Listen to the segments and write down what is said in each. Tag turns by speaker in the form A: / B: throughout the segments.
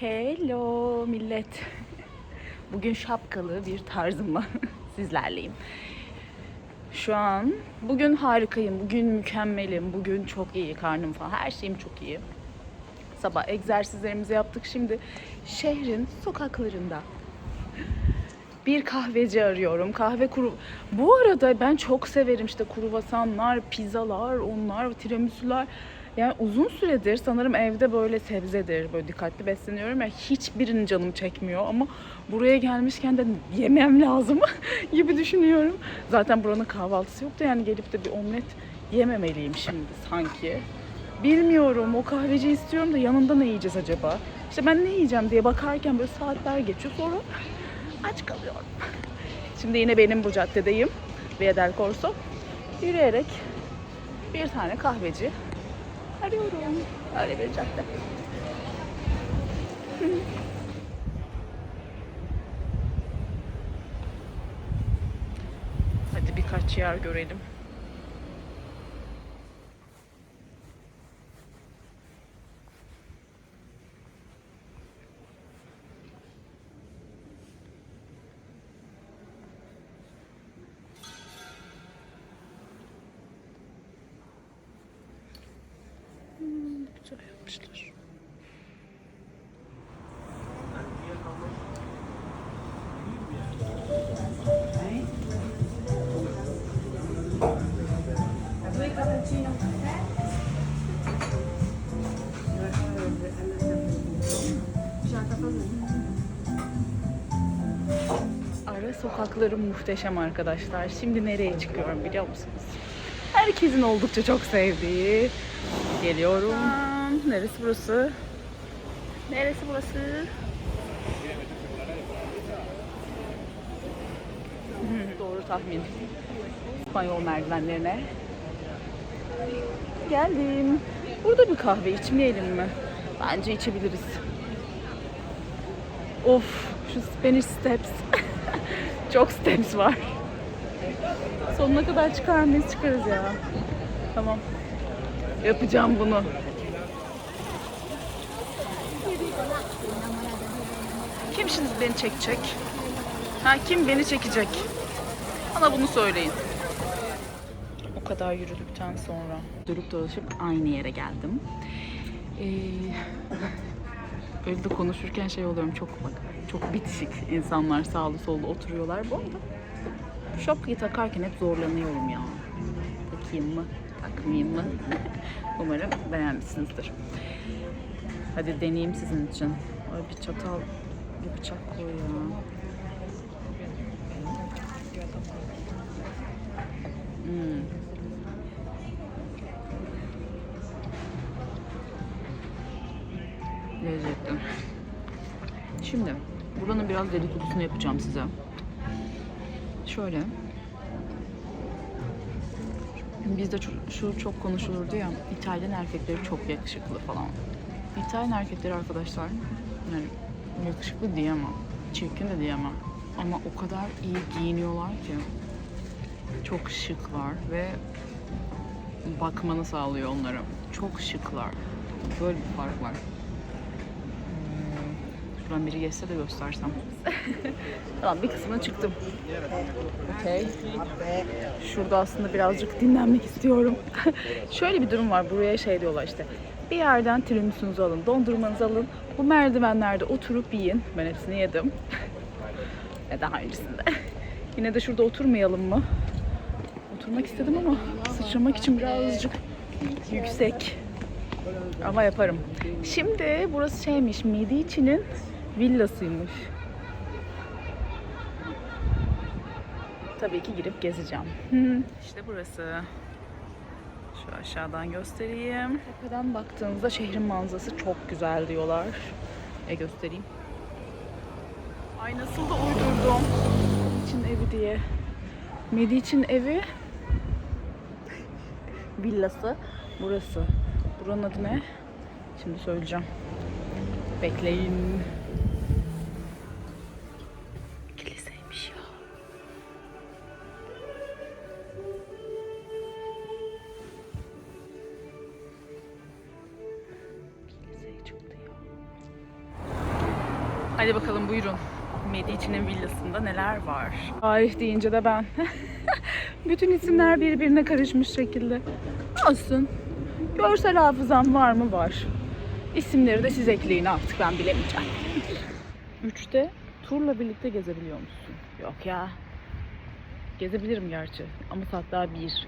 A: Hello millet. Bugün şapkalı bir tarzımla sizlerleyim. Şu an bugün harikayım, bugün mükemmelim, bugün çok iyi karnım falan her şeyim çok iyi. Sabah egzersizlerimizi yaptık. Şimdi şehrin sokaklarında bir kahveci arıyorum. Kahve kuru... Bu arada ben çok severim işte kruvasanlar, pizzalar, onlar, tiramisular. Yani uzun süredir sanırım evde böyle sebzedir, böyle dikkatli besleniyorum ya hiçbirini canım çekmiyor ama buraya gelmişken de yemem lazım gibi düşünüyorum. Zaten buranın kahvaltısı yoktu yani gelip de bir omlet yememeliyim şimdi sanki. Bilmiyorum o kahveci istiyorum da yanında ne yiyeceğiz acaba? İşte ben ne yiyeceğim diye bakarken böyle saatler geçiyor sonra aç kalıyorum. Şimdi yine benim bu caddedeyim. Via del Corso. Yürüyerek bir tane kahveci arıyorum. Öyle bir cadde. Hadi birkaç yer görelim. Sokakları muhteşem arkadaşlar. Şimdi nereye çıkıyorum biliyor musunuz? Herkesin oldukça çok sevdiği. Geliyorum. Neresi burası? Neresi burası? Doğru tahmin. İspanyol merdivenlerine. Geldim. Burada bir kahve içmeyelim mi? Bence içebiliriz. Of şu Spanish Steps. Çok steps var. Sonuna kadar çıkar mıyız? Çıkarız ya. Tamam. Yapacağım bunu. Kim şimdi beni çekecek? Ha kim beni çekecek? Bana bunu söyleyin. O kadar yürüdükten sonra durup dolaşıp aynı yere geldim. Ee, öyle de konuşurken şey oluyorum çok bak çok bitişik insanlar sağlı sollu oturuyorlar. Bu arada şapkayı takarken hep zorlanıyorum ya. Takayım mı? Takmayayım mı? Umarım beğenmişsinizdir. Hadi deneyeyim sizin için. Ay bir çatal, bir bıçak koy ya. Hmm. Lezzetli. Şimdi buranın biraz dedikodusunu yapacağım size. Şöyle. Bizde şu çok konuşulurdu ya. İtalyan erkekleri çok yakışıklı falan. İtalyan erkekleri arkadaşlar yani yakışıklı diyemem. Çirkin de diyemem. Ama o kadar iyi giyiniyorlar ki. Çok şıklar ve bakmanı sağlıyor onlara. Çok şıklar. Böyle bir fark var. Şuradan biri geçse de göstersem. tamam bir kısmına çıktım. Okey. Şurada aslında birazcık dinlenmek istiyorum. Şöyle bir durum var. Buraya şey diyorlar işte. Bir yerden tiramisu'nuzu alın, dondurmanızı alın. Bu merdivenlerde oturup yiyin. Ben hepsini yedim. Ve daha öncesinde. Yine de şurada oturmayalım mı? Oturmak istedim ama sıçramak için birazcık yüksek. Ama yaparım. Şimdi burası şeymiş, Medici'nin villasıymış. Tabii ki girip gezeceğim. işte burası. Şu aşağıdan göstereyim. Tepeden baktığınızda şehrin manzarası çok güzel diyorlar. E göstereyim. Ay nasıl da uydurdum. için evi diye. Medic'in evi villası burası. Buranın adı ne? Şimdi söyleyeceğim. Bekleyin. Hadi bakalım buyurun. Medici'nin villasında neler var? Tarih deyince de ben. Bütün isimler birbirine karışmış şekilde. Olsun. Görsel hafızam var mı? Var. İsimleri de siz ekleyin artık ben bilemeyeceğim. Üçte turla birlikte gezebiliyor musun? Yok ya. Gezebilirim gerçi. Ama saat daha bir.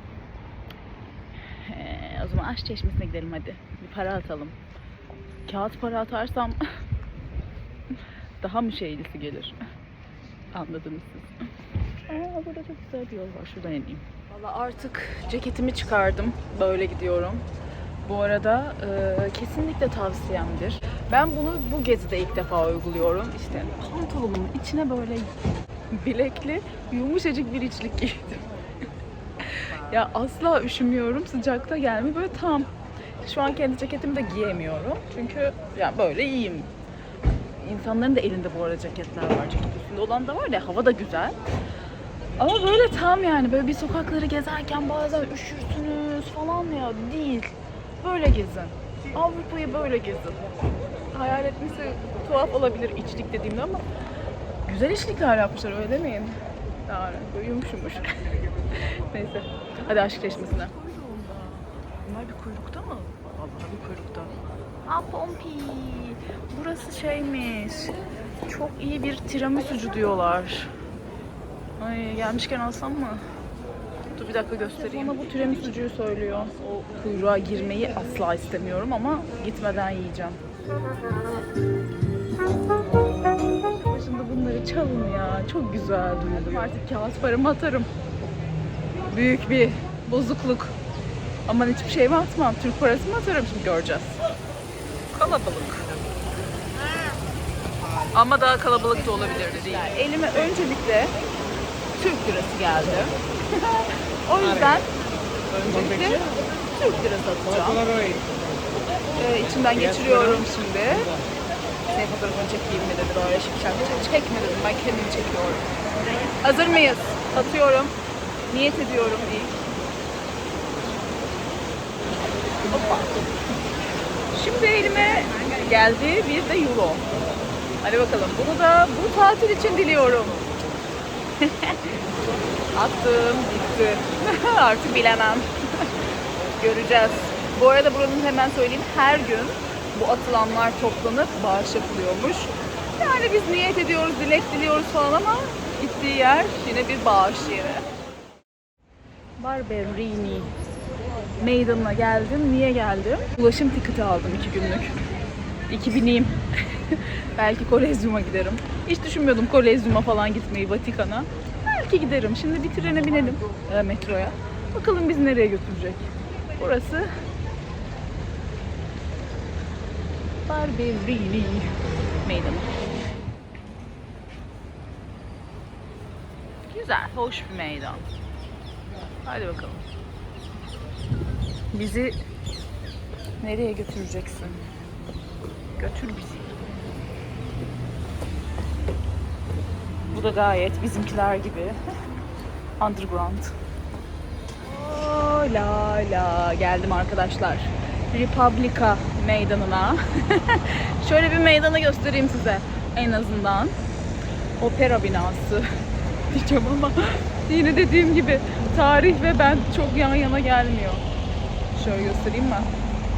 A: Ee, o zaman aşk çeşmesine gidelim hadi. Bir para atalım. Kağıt para atarsam daha mı şeylisi gelir? Anladınız siz. Aa, burada çok güzel bir yol var. Şuradan ineyim. Valla artık ceketimi çıkardım. Böyle gidiyorum. Bu arada e, kesinlikle tavsiyemdir. Ben bunu bu gezide ilk defa uyguluyorum. İşte pantolonumun içine böyle bilekli yumuşacık bir içlik giydim. ya asla üşümüyorum. Sıcakta gelmiyor. Böyle tam. Şu an kendi ceketimi de giyemiyorum. Çünkü ya böyle iyiyim. İnsanların da elinde bu arada ceketler var. Ceket üstünde olan da var ya hava da güzel. Ama böyle tam yani böyle bir sokakları gezerken bazen üşürsünüz falan ya değil. Böyle gezin. Avrupa'yı böyle gezin. Hayal etmesi tuhaf olabilir içlik dediğimde ama güzel içlikler yapmışlar öyle demeyin. Yani böyle yumuş yumuş. Neyse. Hadi aşk çeşmesine. Bunlar bir kuyrukta mı? Vallahi bir kuyrukta. Aa Pompi. Burası şeymiş. Çok iyi bir tiramisucu diyorlar. Ay gelmişken alsam mı? Dur bir dakika göstereyim. Bana bu tiramisucuyu söylüyor. O kuyruğa girmeyi asla istemiyorum ama gitmeden yiyeceğim. Başında bunları çalın ya. Çok güzel duydum. Artık kağıt paramı atarım. Büyük bir bozukluk. Aman hiçbir şey mi atmam? Türk parası mı atarım şimdi göreceğiz. Kalabalık. Ama daha kalabalık da olabilirdi değil. Yani elime öncelikle Türk lirası geldi. o yüzden öncelikle Türk lirası atacağım. Ee, içinden geçiriyorum şimdi. Senin fotoğrafını çekeyim mi dedi böyle şipşak Çekme dedim ben kendim çekiyorum. Hazır mıyız? Atıyorum. Niyet ediyorum ilk. Hoppa. Şimdi elime geldi bir de euro. Hadi bakalım. Bunu da bu tatil için diliyorum. Attım, gitti. Artık bilemem. Göreceğiz. Bu arada buranın hemen söyleyeyim her gün bu atılanlar toplanıp bağış yapılıyormuş. Yani biz niyet ediyoruz, dilek diliyoruz falan ama gittiği yer yine bir bağış yeri. Barberini meydanına geldim. Niye geldim? Ulaşım tiketi aldım iki günlük. 2000'liyim. Belki Kolezyum'a giderim. Hiç düşünmüyordum Kolezyum'a falan gitmeyi, Vatikan'a. Belki giderim. Şimdi bir trene binelim e, metroya. Bakalım bizi nereye götürecek. Burası Barberini meydanı. Güzel, hoş bir meydan. Hadi bakalım. Bizi nereye götüreceksin? Götür bizi. Bu da gayet bizimkiler gibi. Underground. Oo, la la geldim arkadaşlar. Republika meydanına. Şöyle bir meydanı göstereyim size en azından. Opera binası diyeceğim ama yine dediğim gibi tarih ve ben çok yan yana gelmiyor. Şöyle göstereyim mi?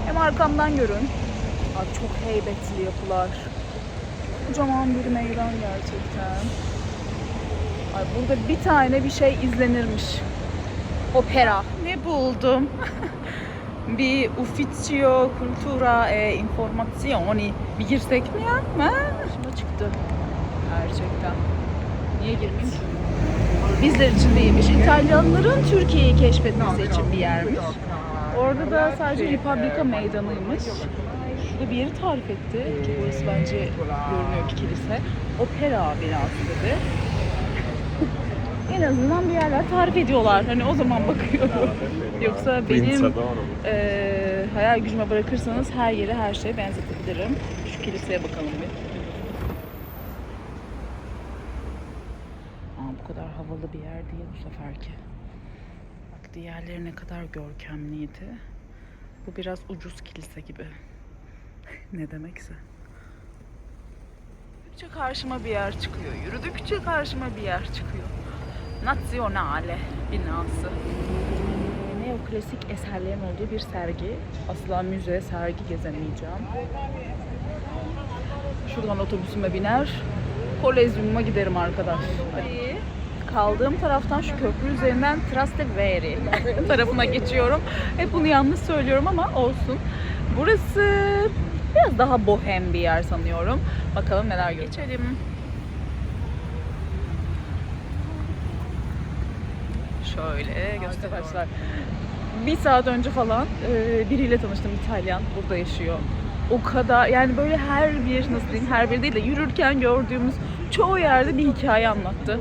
A: Hem arkamdan görün. Abi çok heybetli yapılar. Kocaman bir meydan gerçekten. Ay burada bir tane bir şey izlenirmiş. Opera. Ne buldum? bir ufficio cultura e informazioni. Bir girsek mi ya? Ha? Şuna çıktı. Gerçekten. Niye girmeyeyim? Bizler için değilmiş. İtalyanların Türkiye'yi keşfetmesi için bir yermiş. Orada da sadece Republika meydanıymış. Şurada bir yeri tarif etti ki burası bence görünüyor ki kilise. Opera binası dedi. En azından bir yerler tarif ediyorlar. Hani o zaman bakıyorum. Yoksa benim eee hayal gücüme bırakırsanız her yere her şeye benzetebilirim. Şu kiliseye bakalım bir. Aa, bu kadar havalı bir yer değil bu seferki. Bak diğerleri ne kadar görkemliydi. Bu biraz ucuz kilise gibi. ne demekse. Yürüdükçe karşıma bir yer çıkıyor. Yürüdükçe karşıma bir yer çıkıyor. Nazionale binası. Neoklasik eserlerin olduğu bir sergi. Asla müze, sergi gezemeyeceğim. Şuradan otobüsüme biner. Kolezyumuma giderim arkadaş. Hadi. Kaldığım taraftan şu köprü üzerinden Trastevere tarafına geçiyorum. Hep bunu yanlış söylüyorum ama olsun. Burası biraz daha bohem bir yer sanıyorum. Bakalım neler geçelim. Şöyle göster başlar. Bir saat önce falan e, biriyle tanıştım İtalyan. Burada yaşıyor. O kadar yani böyle her bir nasıl diyeyim her bir değil de yürürken gördüğümüz çoğu yerde bir hikaye anlattı.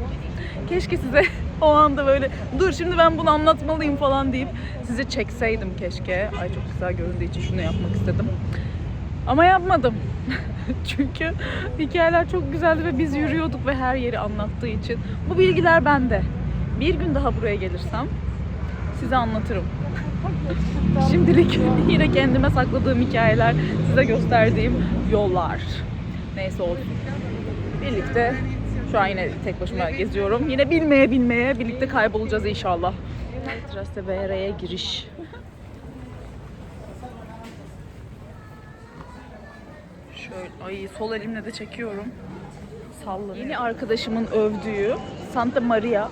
A: Keşke size o anda böyle dur şimdi ben bunu anlatmalıyım falan deyip size çekseydim keşke. Ay çok güzel göründüğü için şunu yapmak istedim. Ama yapmadım. Çünkü hikayeler çok güzeldi ve biz yürüyorduk ve her yeri anlattığı için. Bu bilgiler bende. Bir gün daha buraya gelirsem size anlatırım. Şimdilik yine kendime sakladığım hikayeler, size gösterdiğim yollar. Neyse olsun. Birlikte şu an yine tek başıma geziyorum. Yine bilmeye bilmeye birlikte kaybolacağız inşallah. Trastevere'ye giriş. Şöyle, ay sol elimle de çekiyorum. Sallanıyor. Yeni arkadaşımın övdüğü Santa Maria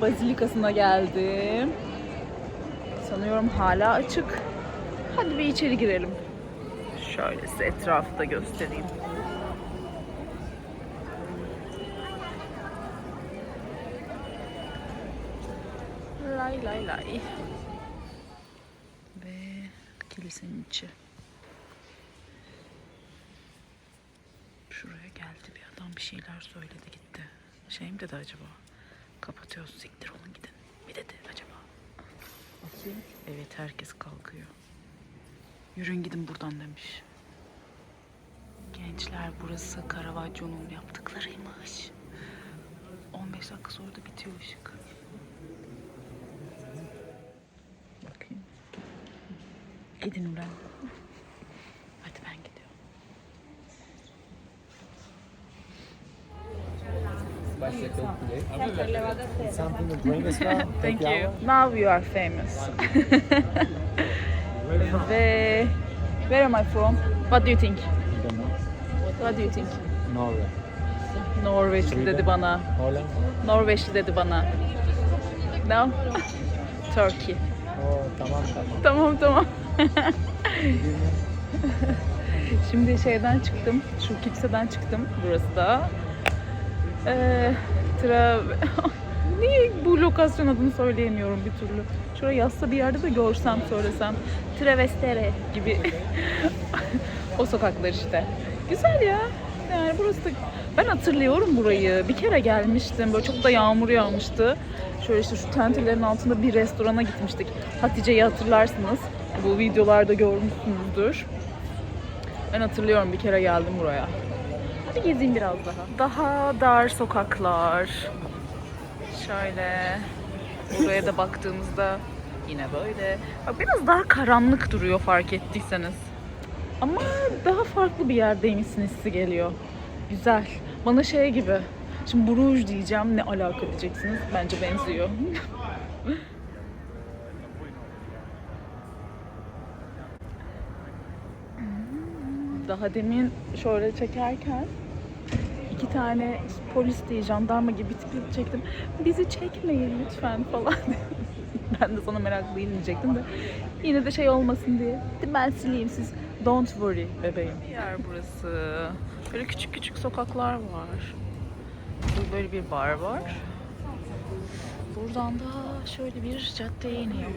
A: Bazilikası'na geldim. Sanıyorum hala açık. Hadi bir içeri girelim. Şöyle size etrafı da göstereyim. Lay lay lay. Ve kilisenin içi. Şuraya geldi bir adam bir şeyler söyledi gitti. Şey mi dedi acaba? Kapatıyoruz siktir olun gidin. Mi dedi acaba? Evet herkes kalkıyor. Yürüyün gidin buradan demiş. Gençler burası Caravaggio'nun yaptıklarıymış. 15 dakika sonra da bitiyor ışık. Bakayım. Gidin ulan. Thank you. Now you are famous. Ve where am I from? What do you think?
B: don't know.
A: What do you think?
B: Norway.
A: Norveçli dedi bana.
B: Holland?
A: Norveçli dedi bana. No? Turkey.
B: Oh, tamam tamam.
A: Tamam tamam. Şimdi şeyden çıktım. Şu kiliseden çıktım. Burası da. Ee, tra... Niye bu lokasyon adını söyleyemiyorum bir türlü. Şuraya yazsa bir yerde de görsem söylesem. Travestere gibi. o sokaklar işte. Güzel ya. Yani burası da... Ben hatırlıyorum burayı. Bir kere gelmiştim. Böyle çok da yağmur yağmıştı. Şöyle işte şu tentelerin altında bir restorana gitmiştik. Hatice'yi hatırlarsınız. Bu videolarda görmüşsünüzdür. Ben hatırlıyorum bir kere geldim buraya. Hadi gezeyim biraz daha. Daha dar sokaklar. Şöyle. Buraya da baktığımızda yine böyle. Bak biraz daha karanlık duruyor fark ettiyseniz. Ama daha farklı bir yerdeymişsin hissi geliyor. Güzel. Bana şey gibi. Şimdi Bruges diyeceğim. Ne alaka diyeceksiniz. Bence benziyor. Daha demin şöyle çekerken iki tane polis değil, jandarma gibi tipi çektim. Bizi çekmeyin lütfen falan. ben de sana meraklıyım diyecektim de. Yine de şey olmasın diye. Ben sileyim siz. Don't worry bebeğim. Bir yer burası. Böyle küçük küçük sokaklar var. Böyle bir bar var. Buradan da şöyle bir caddeye iniyor.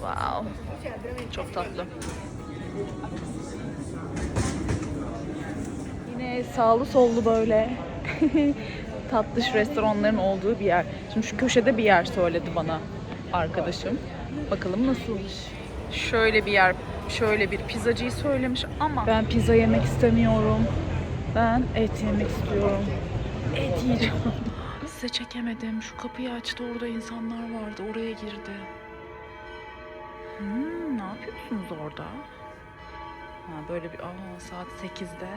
A: Wow. Çok tatlı. Sağlı sollu böyle tatlış restoranların olduğu bir yer. Şimdi şu köşede bir yer söyledi bana arkadaşım. Bakalım nasılmış. Şöyle bir yer, şöyle bir pizzacıyı söylemiş ama ben pizza yemek istemiyorum. Ben et yemek istiyorum. Et yiyeceğim. Size çekemedim. Şu kapıyı açtı orada insanlar vardı. Oraya girdi. Hmm, ne yapıyorsunuz orada? Ha, böyle bir aa, saat 8'de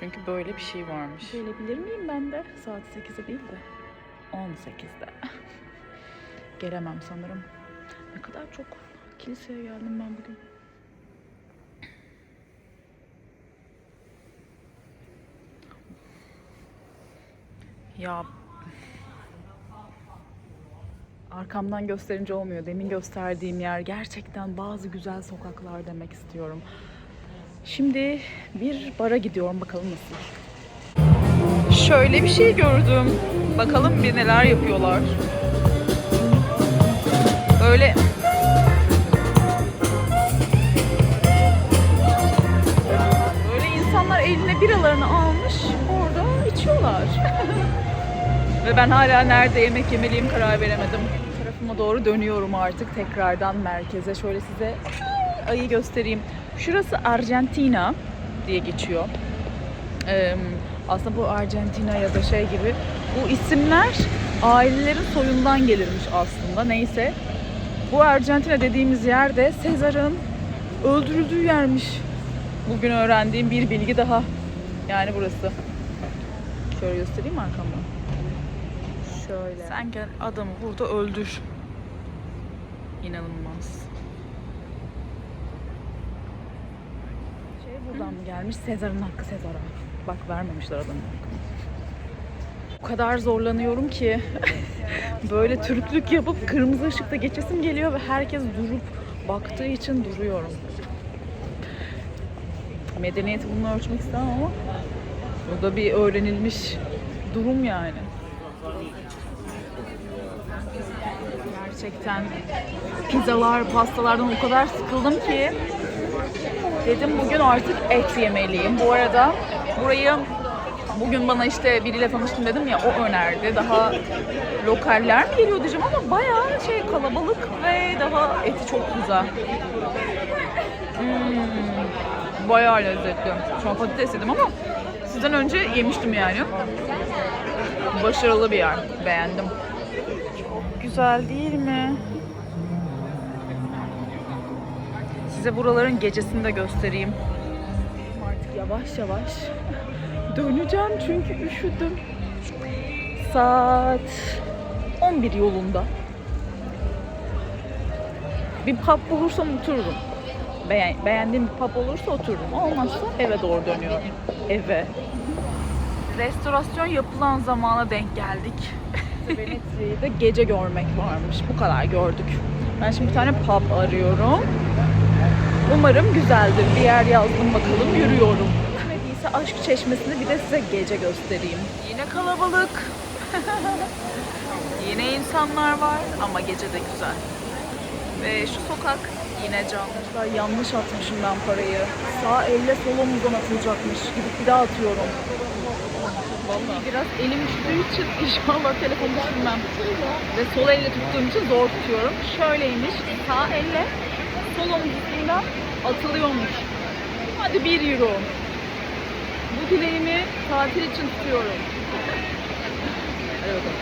A: Çünkü böyle bir şey varmış. Gelebilir miyim ben de? Saat 8'de değil de 18'de. Gelemem sanırım. Ne kadar çok kiliseye geldim ben bugün. Ya arkamdan gösterince olmuyor. Demin gösterdiğim yer gerçekten bazı güzel sokaklar demek istiyorum. Şimdi bir bara gidiyorum bakalım nasıl. Şöyle bir şey gördüm. Bakalım bir neler yapıyorlar. Böyle Böyle insanlar eline biralarını almış orada içiyorlar. Ve ben hala nerede yemek yemeliyim karar veremedim. Tarafıma doğru dönüyorum artık tekrardan merkeze. Şöyle size ayı göstereyim. Şurası Arjantina diye geçiyor. Ee, aslında bu Arjantina ya da şey gibi bu isimler ailelerin soyundan gelirmiş aslında. Neyse. Bu Arjantina dediğimiz yerde Sezar'ın öldürüldüğü yermiş. Bugün öğrendiğim bir bilgi daha. Yani burası. Şöyle göstereyim mi arkamdan? Şöyle. Sen gel adamı burada öldür. İnanılmaz. Buradan mı gelmiş? Sezar'ın hakkı Sezar'a. Bak vermemişler adamın hakkını. O kadar zorlanıyorum ki böyle Türklük yapıp kırmızı ışıkta geçesim geliyor ve herkes durup baktığı için duruyorum. Medeniyeti bununla ölçmek istemem ama bu da bir öğrenilmiş durum yani. Gerçekten pizzalar, pastalardan o kadar sıkıldım ki dedim bugün artık et yemeliyim. Bu arada burayı bugün bana işte biriyle tanıştım dedim ya o önerdi. Daha lokaller mi geliyor diyeceğim ama bayağı şey kalabalık ve daha eti çok güzel. Hmm, bayağı lezzetli. Şu an patates yedim ama sizden önce yemiştim yani. Başarılı bir yer. Beğendim. Çok güzel değil mi? Size buraların gecesini de göstereyim. Artık yavaş yavaş döneceğim çünkü üşüdüm. Saat 11 yolunda. Bir pub bulursam otururum. Beğen, beğendiğim bir pub olursa otururum. Olmazsa eve doğru dönüyorum. Eve. Restorasyon yapılan zamana denk geldik. Da gece görmek varmış. Bu kadar gördük. Ben şimdi bir tane pub arıyorum. Umarım güzeldir. Bir yer yazdım bakalım yürüyorum. Gitmediyse aşk çeşmesini bir de size gece göstereyim. Yine kalabalık. Yine insanlar var ama gece de güzel. Ve şu sokak yine canlı. Yanlış atmışım ben parayı. Sağ elle sol omuzdan atılacakmış. Gidip bir daha atıyorum. Vallahi biraz elim üşüdüğü için inşallah telefonu düşürmem. Ve sol elle tuttuğum için zor tutuyorum. Şöyleymiş. Sağ elle sol omuzundan atılıyormuş. Hadi bir euro. Bu dileğimi tatil için tutuyorum. Hadi bakalım.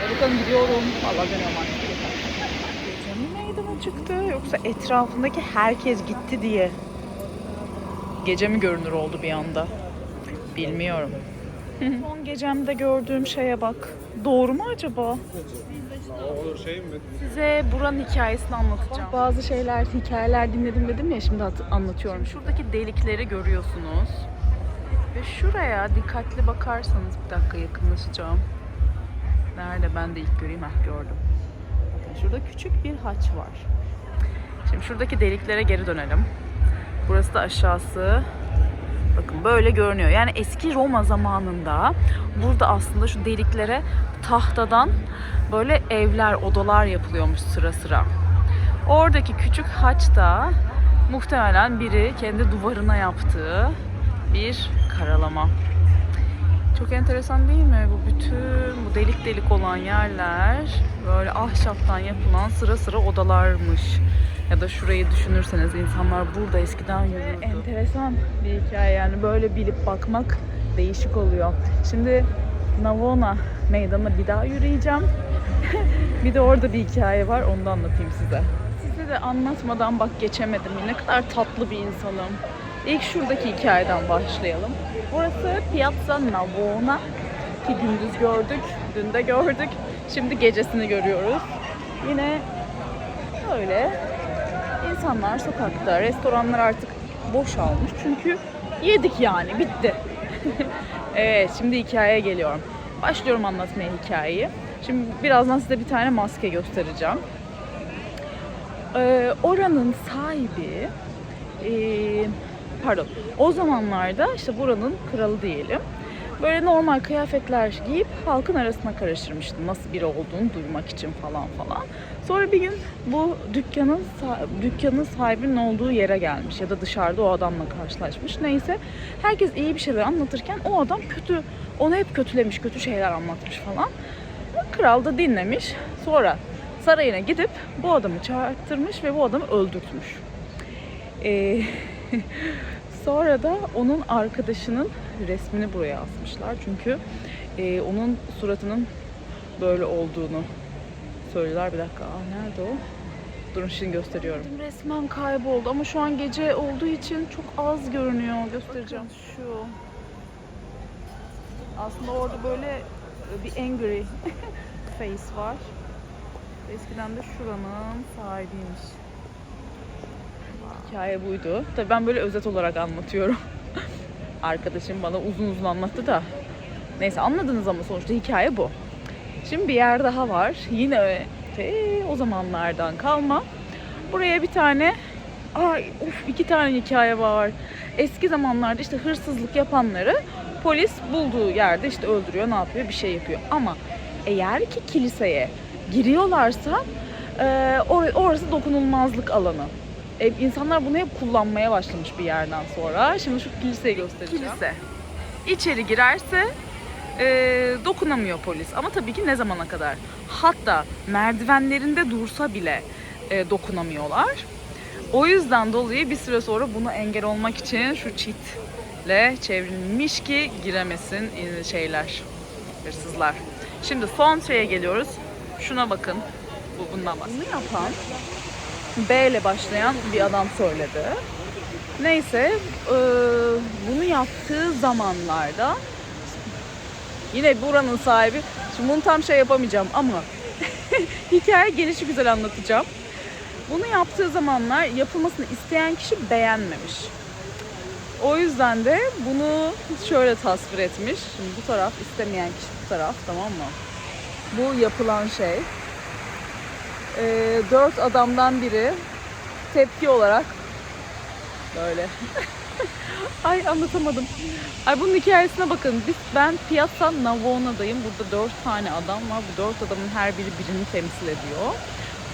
A: Hadi bakalım gidiyorum. Vallahi dönüyorum artık. Gece mi meydana çıktı yoksa etrafındaki herkes gitti diye gece mi görünür oldu bir anda? Bilmiyorum. Son gecemde gördüğüm şeye bak. Doğru mu acaba? Size buranın hikayesini anlatacağım. Bazı şeyler, hikayeler dinledim dedim ya şimdi anlatıyorum. Şuradaki delikleri görüyorsunuz. Ve şuraya dikkatli bakarsanız bir dakika yakınlaşacağım. Nerede ben de ilk göreyim. Heh gördüm. Bakın şurada küçük bir haç var. Şimdi şuradaki deliklere geri dönelim. Burası da aşağısı. Bakın böyle görünüyor. Yani eski Roma zamanında burada aslında şu deliklere tahtadan böyle evler, odalar yapılıyormuş sıra sıra. Oradaki küçük haç da muhtemelen biri kendi duvarına yaptığı bir karalama. Çok enteresan değil mi? Bu bütün bu delik delik olan yerler böyle ahşaptan yapılan sıra sıra odalarmış. Ya da şurayı düşünürseniz insanlar burada eskiden yürürdü. Enteresan bir hikaye yani böyle bilip bakmak değişik oluyor. Şimdi Navona meydanına bir daha yürüyeceğim. bir de orada bir hikaye var onu da anlatayım size. Size de anlatmadan bak geçemedim. Ne kadar tatlı bir insanım. İlk şuradaki hikayeden başlayalım. Burası Piazza Navona ki gündüz gördük, dün de gördük. Şimdi gecesini görüyoruz. Yine öyle insanlar sokakta, restoranlar artık boşalmış çünkü yedik yani bitti. evet şimdi hikayeye geliyorum. Başlıyorum anlatmaya hikayeyi. Şimdi birazdan size bir tane maske göstereceğim. Ee, oranın sahibi ee, pardon o zamanlarda işte buranın kralı diyelim böyle normal kıyafetler giyip halkın arasına karıştırmıştı nasıl biri olduğunu duymak için falan falan. Sonra bir gün bu dükkanın dükkanın sahibinin olduğu yere gelmiş ya da dışarıda o adamla karşılaşmış. Neyse herkes iyi bir şeyler anlatırken o adam kötü onu hep kötülemiş, kötü şeyler anlatmış falan. Kral da dinlemiş. Sonra sarayına gidip bu adamı çağırttırmış ve bu adamı öldürtmüş. Ee, sonra da onun arkadaşının resmini buraya asmışlar. Çünkü e, onun suratının böyle olduğunu söylüyorlar. Bir dakika. Aa, nerede o? Durun şimdi gösteriyorum. Resmen kayboldu ama şu an gece olduğu için çok az görünüyor. Göstereceğim. Şu. Aslında orada böyle e, bir angry face var. Eskiden de şuranın sahibiymiş. Hikaye buydu. Tabii ben böyle özet olarak anlatıyorum. Arkadaşım bana uzun uzun anlattı da. Neyse anladınız ama sonuçta hikaye bu. Şimdi bir yer daha var. Yine te, o zamanlardan kalma. Buraya bir tane Ay of iki tane hikaye var. Eski zamanlarda işte hırsızlık yapanları polis bulduğu yerde işte öldürüyor, ne yapıyor, bir şey yapıyor. Ama eğer ki kiliseye giriyorlarsa e, or- orası dokunulmazlık alanı. E, insanlar bunu hep kullanmaya başlamış bir yerden sonra. Şimdi şu kiliseyi göstereceğim. Kilise. İçeri girerse e, dokunamıyor polis. Ama tabii ki ne zamana kadar? Hatta merdivenlerinde dursa bile e, dokunamıyorlar. O yüzden dolayı bir süre sonra bunu engel olmak için şu çitle çevrilmiş ki giremesin e, şeyler, hırsızlar. Şimdi son şeye geliyoruz. Şuna bakın. Bu bundan bahsediyor. Bunu yapan B ile başlayan bir adam söyledi. Neyse e, bunu yaptığı zamanlarda yine buranın sahibi şimdi bunu tam şey yapamayacağım ama hikaye gelişi güzel anlatacağım. Bunu yaptığı zamanlar yapılmasını isteyen kişi beğenmemiş. O yüzden de bunu şöyle tasvir etmiş. Şimdi bu taraf istemeyen kişi bu taraf tamam mı? Bu yapılan şey. Ee, dört adamdan biri tepki olarak böyle. Ay anlatamadım. Ay bunun hikayesine bakın. Biz, ben Piazza Navona'dayım. Burada dört tane adam var. Bu dört adamın her biri birini temsil ediyor.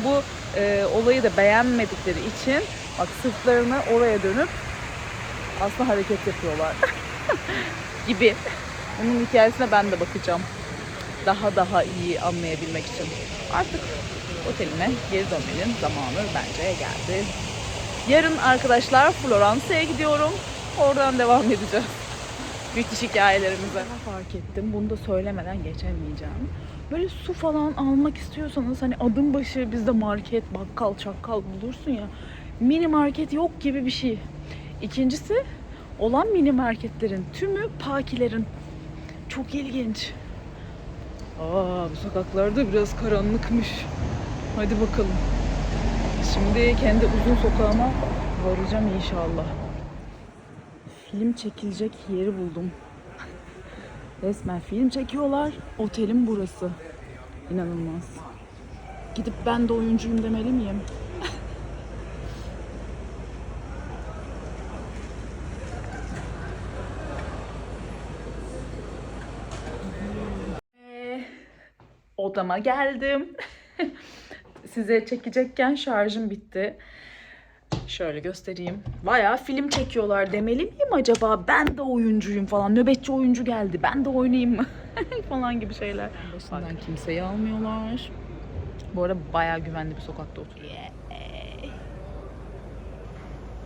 A: Bu e, olayı da beğenmedikleri için bak sırtlarını oraya dönüp aslında hareket yapıyorlar. gibi. Bunun hikayesine ben de bakacağım. Daha daha iyi anlayabilmek için. Artık otelime geri dönmenin zamanı bence geldi. Yarın arkadaşlar Floransa'ya gidiyorum. Oradan devam edeceğiz. Müthiş hikayelerimize. Fark ettim. Bunu da söylemeden geçemeyeceğim. Böyle su falan almak istiyorsanız hani adım başı bizde market, bakkal, çakkal bulursun ya. Mini market yok gibi bir şey. İkincisi olan mini marketlerin tümü pakilerin. Çok ilginç. Aa bu sokaklarda biraz karanlıkmış. Hadi bakalım. Şimdi kendi uzun sokağıma varacağım inşallah. Film çekilecek yeri buldum. Resmen film çekiyorlar. Otelim burası. İnanılmaz. Gidip ben de oyuncuyum demeli miyim? Ee, Odama geldim. Size çekecekken şarjım bitti. Şöyle göstereyim. Bayağı film çekiyorlar demeli miyim acaba? Ben de oyuncuyum falan. Nöbetçi oyuncu geldi. Ben de oynayayım mı? falan gibi şeyler. Başından kimseyi almıyorlar. Bu arada bayağı güvenli bir sokakta oturuyor.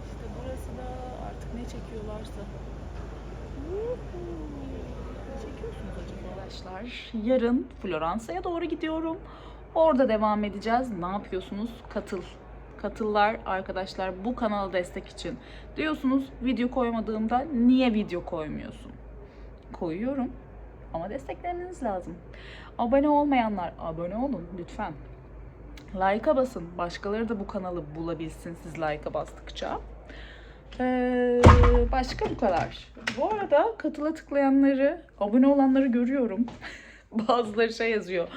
A: İşte burası da artık ne çekiyorlarsa. Çekiyorsunuz acaba? Arkadaşlar yarın Floransa'ya doğru gidiyorum. Orada devam edeceğiz. Ne yapıyorsunuz? Katıl katıllar arkadaşlar bu kanala destek için. Diyorsunuz video koymadığımda niye video koymuyorsun? Koyuyorum ama desteklemeniz lazım. Abone olmayanlar abone olun lütfen. Like'a basın. Başkaları da bu kanalı bulabilsin siz like'a bastıkça. Ee, başka bu kadar. Bu arada katıla tıklayanları, abone olanları görüyorum. Bazıları şey yazıyor.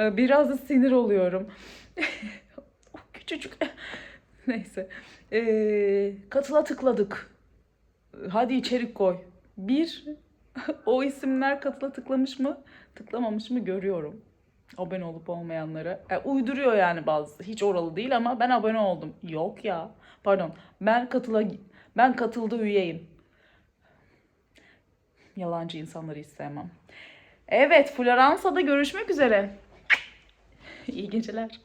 A: Ee, Biraz da sinir oluyorum. Küçücük. Neyse. Ee, katıla tıkladık. Hadi içerik koy. Bir, o isimler katıla tıklamış mı, tıklamamış mı görüyorum. Abone olup olmayanlara. E, uyduruyor yani bazı. Hiç oralı değil ama ben abone oldum. Yok ya. Pardon. Ben katıla ben katıldı üyeyim. Yalancı insanları hiç sevmem. Evet, Floransa'da görüşmek üzere. İyi geceler.